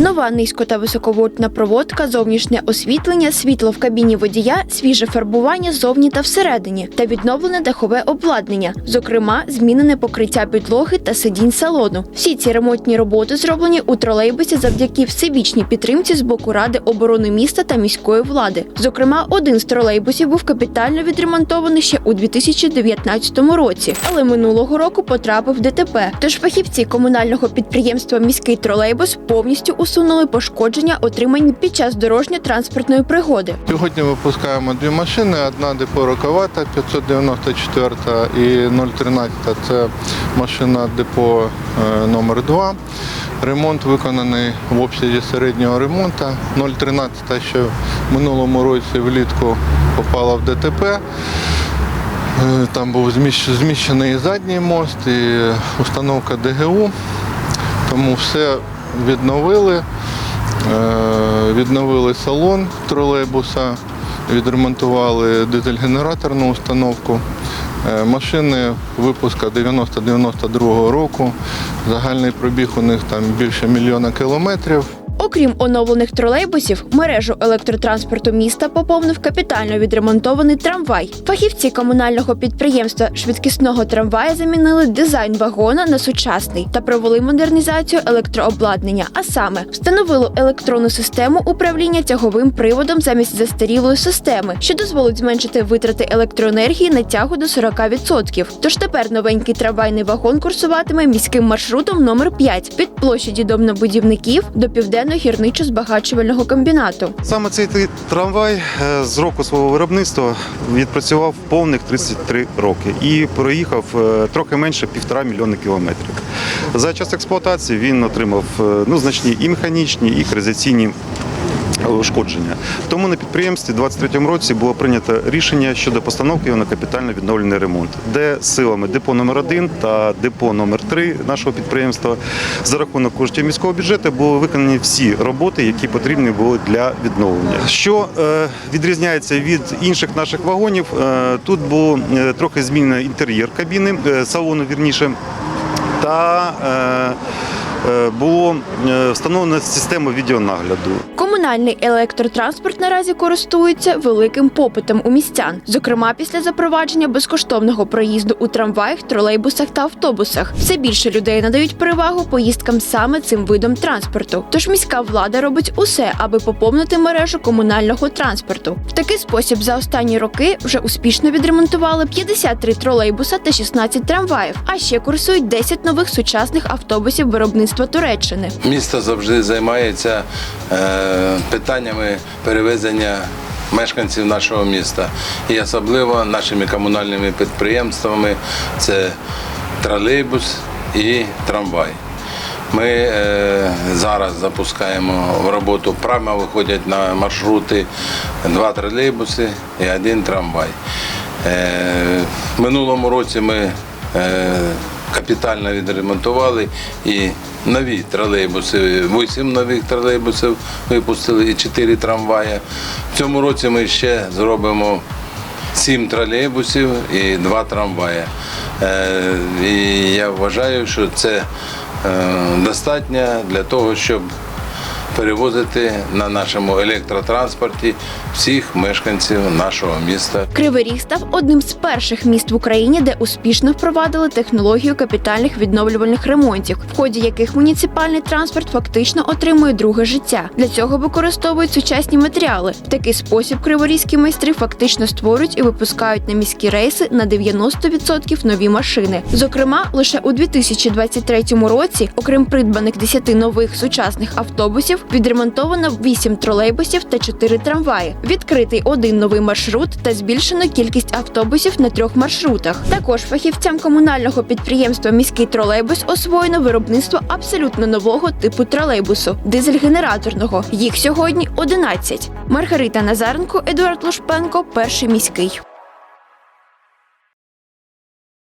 Нова низько та високовольтна проводка, зовнішнє освітлення, світло в кабіні водія, свіже фарбування зовні та всередині та відновлене дахове обладнання, зокрема, змінене покриття підлоги та сидінь салону. Всі ці ремонтні роботи зроблені у тролейбусі завдяки всебічній підтримці з боку Ради оборони міста та міської влади. Зокрема, один з тролейбусів був капітально відремонтований ще у 2019 році, але минулого року потрапив ДТП. Тож фахівці комунального підприємства Міський тролейбус повністю усунули пошкодження, отримані під час дорожньо-транспортної пригоди. Сьогодні випускаємо дві машини. Одна депо Роковата 594 і 013 це машина депо е, номер 2 Ремонт виконаний в обсязі середнього ремонту. 013 ще в минулому році влітку попала в ДТП. Е, Там був зміщений задній мост, і установка ДГУ. Тому все відновили. Е, Відновили салон тролейбуса, відремонтували дизель-генераторну установку. Е, Машини випуска 90-92 року. Загальний пробіг у них там більше мільйона кілометрів. Окрім оновлених тролейбусів, мережу електротранспорту міста поповнив капітально відремонтований трамвай. Фахівці комунального підприємства швидкісного трамвая замінили дизайн вагона на сучасний та провели модернізацію електрообладнання. А саме встановили електронну систему управління тяговим приводом замість застарілої системи, що дозволить зменшити витрати електроенергії на тягу до 40%. Тож тепер новенький трамвайний вагон курсуватиме міським маршрутом номер 5 від площаді домнобудівників до південно-гірничо-збагачувального комбінату. Саме цей трамвай е, з року свого виробництва відпрацював повних 33 роки і проїхав е, трохи менше півтора мільйона кілометрів. За час експлуатації він отримав е, ну, значні і механічні, і коризаційні ушкодження. Тому на підприємстві у 2023 році було прийнято рішення щодо постановки на капітально відновлений ремонт, де силами депо номер 1 та депо номер 3 нашого підприємства за рахунок коштів міського бюджету були виконані всі роботи, які потрібні були для відновлення. Що е, відрізняється від інших наших вагонів, е, тут було е, трохи змінено інтер'єр кабіни, салону вірніше, та було встановлена система відеонагляду. Комунальний електротранспорт наразі користується великим попитом у містян, зокрема після запровадження безкоштовного проїзду у трамваях, тролейбусах та автобусах. Все більше людей надають перевагу поїздкам саме цим видом транспорту. Тож міська влада робить усе, аби поповнити мережу комунального транспорту. В такий спосіб за останні роки вже успішно відремонтували 53 тролейбуса та 16 трамваїв. А ще курсують 10 нових сучасних автобусів виробництва Туреччини. Місто завжди займається е, питаннями перевезення мешканців нашого міста. І особливо нашими комунальними підприємствами це тролейбус і трамвай. Ми е, зараз запускаємо в роботу, прямо виходять на маршрути два тролейбуси і один трамвай. Е, в минулому році ми е, капітально відремонтували і нові тролейбуси, вісім нових тролейбусів випустили і чотири трамваї. В цьому році ми ще зробимо сім тролейбусів і два трамваї. Е, І я вважаю, що це е, достатньо для того, щоб перевозити на нашому електротранспорті всіх мешканців нашого міста. Кривий Ріг став одним з перших міст в Україні, де успішно впровадили технологію капітальних відновлювальних ремонтів, в ході яких муніципальний транспорт фактично отримує друге життя. Для цього використовують сучасні матеріали. В такий спосіб криворізькі майстри фактично створюють і випускають на міські рейси на 90% нові машини. Зокрема, лише у 2023 році, окрім придбаних 10 нових сучасних автобусів, відремонтовано 8 тролейбусів та 4 трамваї. Відкритий один новий маршрут та збільшено кількість автобусів на трьох маршрутах. Також фахівцям комунального підприємства Міський тролейбус освоєно виробництво абсолютно нового типу тролейбусу дизель-генераторного. Їх сьогодні 11. Маргарита Назаренко, Едуард Лушпенко, перший міський.